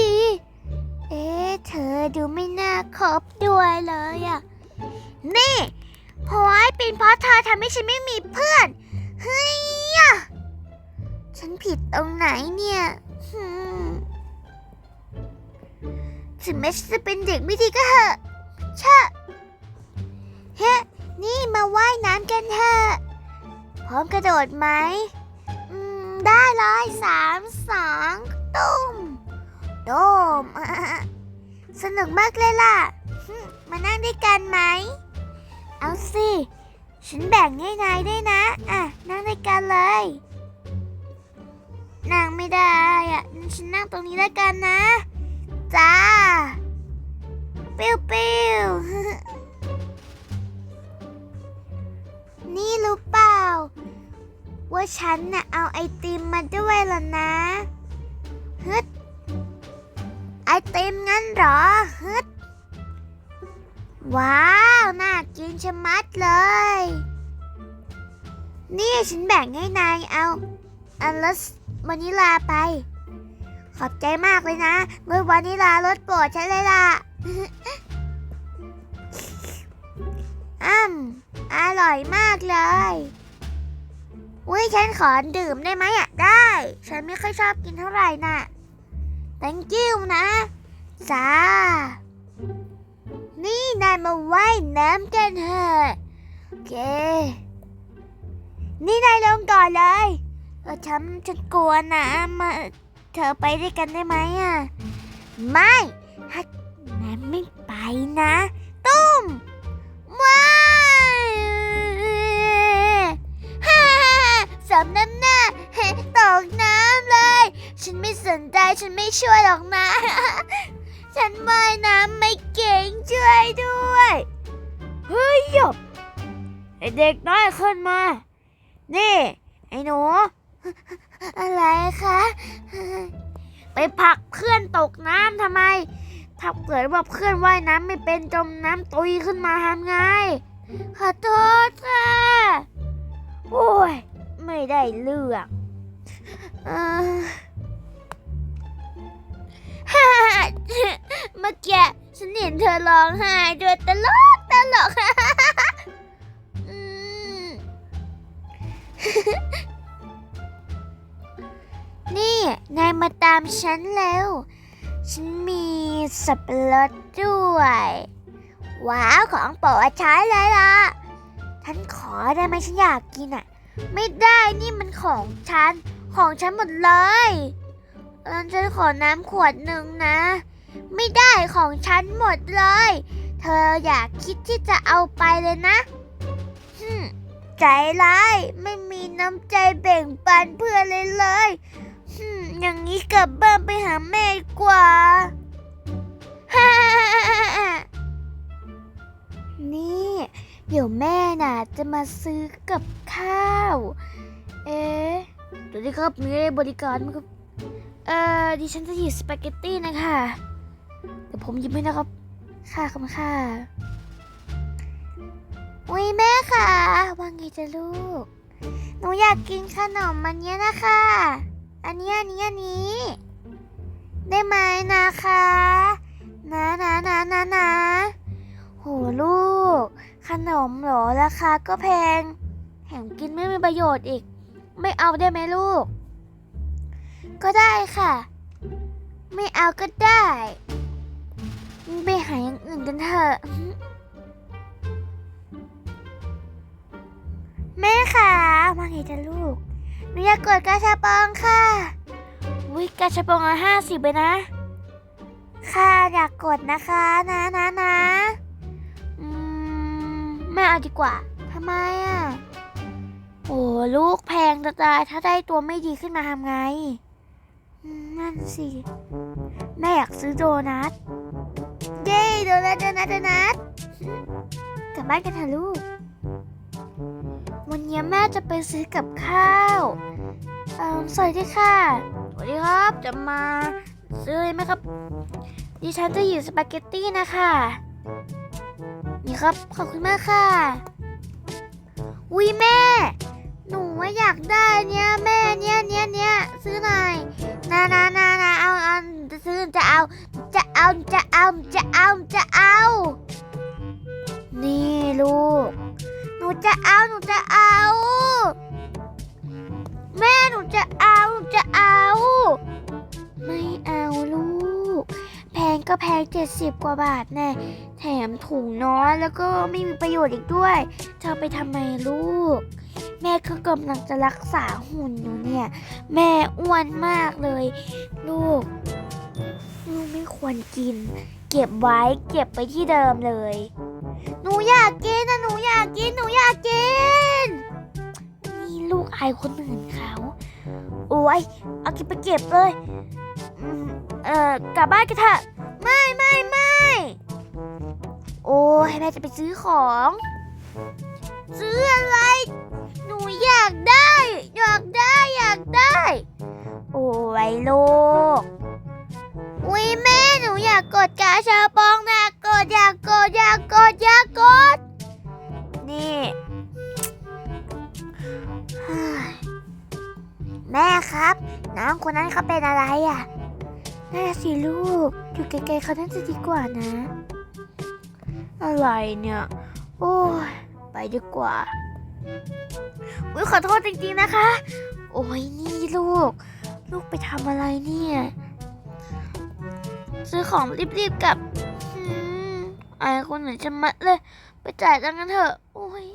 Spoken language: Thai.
ดี เอ๊ะเธอดูไม่น่าคบด้วยเลยอะนี่เพราะว่าเป็นเพราะเธอทำให้ฉันไม่มีเพื่อน เฮ้ยอะฉันผิดตรงไหนเนี่ยถึงแม้ฉันจะเป็นเด็กไม่ดีก็เถอะเชะเฮ้นี่มาว่ายน้ำกันเถอะ พร้อมกระโดดไหม ได้เลยสามสองตุ้มตุ้มสนุกมากเลยล่ะ มานั่งด้วยกันไหม เอาสิ ฉันแบ่งให้นายด้วยนะ อะ นั่งด้วยกันเลย นั่งไม่ได้อะฉันนั่งตรงนี้แล้วกันนะ จ้า ปิ้วปิ้ว ว่าฉันน่ะเอาไอติมมาด้วยล่ะนะฮึดไอติมงั้นเหรอฮึดว้าว น่ากินชะมัดเลย นี่ฉันแบ่งให้นายเอาอันละวานิลาไป ขอบใจมากเลยนะเมื่อวานิลารสโปรดฉันเลยล่ะอ้ำอร่อยมากเลย อุ้ยฉันขอดื่มได้ไหมอะ ได้ ฉันไม่ค่อยชอบกินเท่าไหร่น่ะ thank you นะจ้านี่นายมาว่ายน้ำกันเถอะโอเค นี่นายลงก่อนเลยเออฉันฉันกลัวนะมาเธอไปด้วยกันได้ไหมอะ ไม่ถ้านายไม่ไปนะ ตุ้ม สมน้ำหน้าตกน้ำเลย ฉันไม่สนใจฉันไม่ช่วยหรอกนะ ฉันว่ายน้ำไม่เก่งช่วยด้วย เฮ้ยหยบไอเด็กน้อยขึ้นมา นี่ ไอ้หนู อะไรคะ ไปผลักเพื่อนตกน้ำทำไมถ้าเกิดว่าเพื่อนว่ายน้ำไม่เป็นจมน้ำตุยขึ้นมาทำไง ขอโทษค่ะ ไม่ได้เลือกฮ่าเมื่อกี้ฉันเห็นเธอร้องไห้ด้วยตลกตลกนี่ นายมาตามฉันแล้ว ฉันมีสับปะรดด้วย ว้าว ของโปรดใช้เลยล่ะฉันขอได้ไหมฉันอยากกินอะ ไม่ได้นี่มันของฉัน ของฉันหมดเลยงั้นฉันขอน้ำขวดหนึ่งนะ ไม่ได้ของฉันหมดเลย เธออยากคิดที่จะเอาไปเลยนะหึใจร้ายไม่มีน้ำใจแบ่งปันเพื่อนเลยเลยหึอย่างนี้กลับบ้านไปหาแม่กว่า จะมาซื้อกับข้าว เอ๊ะเดี๋ยวนี้ครับมีอะไรบริการไหมครับ เอ่อดิฉันจะหยิบสปาเกตตี้นะคะเดี๋ยวผมหยิบให้นะครับ ค่ะขอบคุณค่ะอุ้ยแม่ค่ะว่าไงจะลูก หนูอยากกินขนมมันเนี้ยนะคะ อันนี้อันนี้อันนี้ ได้ไหมนะคะ นะนะนะนะนะโหลูก ขนมเหรอราคาก็แพง แถมกินไม่มีประโยชน์อีก ไม่เอาได้ไหมลูก ก็ได้ค่ะ ไม่เอาก็ได้ไปหาอย่างอื่นกันเถอะแม่ค่ะว่าไงจ๊ะลูกหนูอยากกดกาชาปองค่ะวิกาชาปองอะห้าสิบเลยนะ ค่ะอยากกดนะคะนะนะนะ ไม่เอาดีกว่าทำไมอะ โอ้ลูกแพงจะตายถ้าได้ตัวไม่ดีขึ้นมาทำไง นั่นสิ แม่อยากซื้อโดนัท เย้โดนัทโดนัทโดนัทกลับบ้านกันเถอะลูก วันนี้แม่จะไปซื้อกับข้าวเอ่อสวัสดีค่ะ สวัสดีครับ จะมาซื้ออะไรไหมครับ ดิฉันจะหยิบสปาเกตตี้นะคะ ครับ ขอบคุณมากค่ะ อุ้ยแม่ หนูว่าอยากได้เนี้ยแม่เนี้ยเนี้ยเนี้ยซื้อหน่อยนานานานาเอาเอาจะซื้อจะจะเอาจะเอาจะเอาจะเอา ก็แพงเจ็ดสิบกว่าบาทแน่แถมถุงน้อยแล้วก็ไม่มีประโยชน์อีกด้วยจะเอไปทำไมลูก แม่ก็กำลังจะรักษาหุ่นอยู่เนี่ย แม่อ้วนมากเลย ลูก ลูกไม่ควรกิน เก็บไว้เก็บไปที่เดิมเลย หนูอยากกินนะหนูอยากกินหนูอยากกินนี่ลูกอายคนอื่นเขาโอ้ยเอากินไปเก็บเลยเอ่อกลับบ้านกันเถอะ ไม่ไม่ไม่โอ้ยแม่จะไปซื้อของ ซื้ออะไร หนูอยากได้ อยากได้อยากได้ โอ้ยลูกอุ้ยแม่หนูอยากกดกาชาปองนะกดอยากกดอยากกดอยากกด นี่แม่ครับ น้องคนนั้นเขาเป็นอะไรอะน่าสิลูก อยู่ไกลๆเขาน่าจะดีกว่านะ อะไรเนี่ย โอ้ย ไปดีกว่าอุ้ยขอโทษจริงๆนะคะ โอ้ยนี่ลูก ลูกไปทำอะไรเนี่ย ซื้อของรีบๆกับอืมอายคนไหนจะมัดเลย ไปจ่ายตังกันเถอะ โอ้ย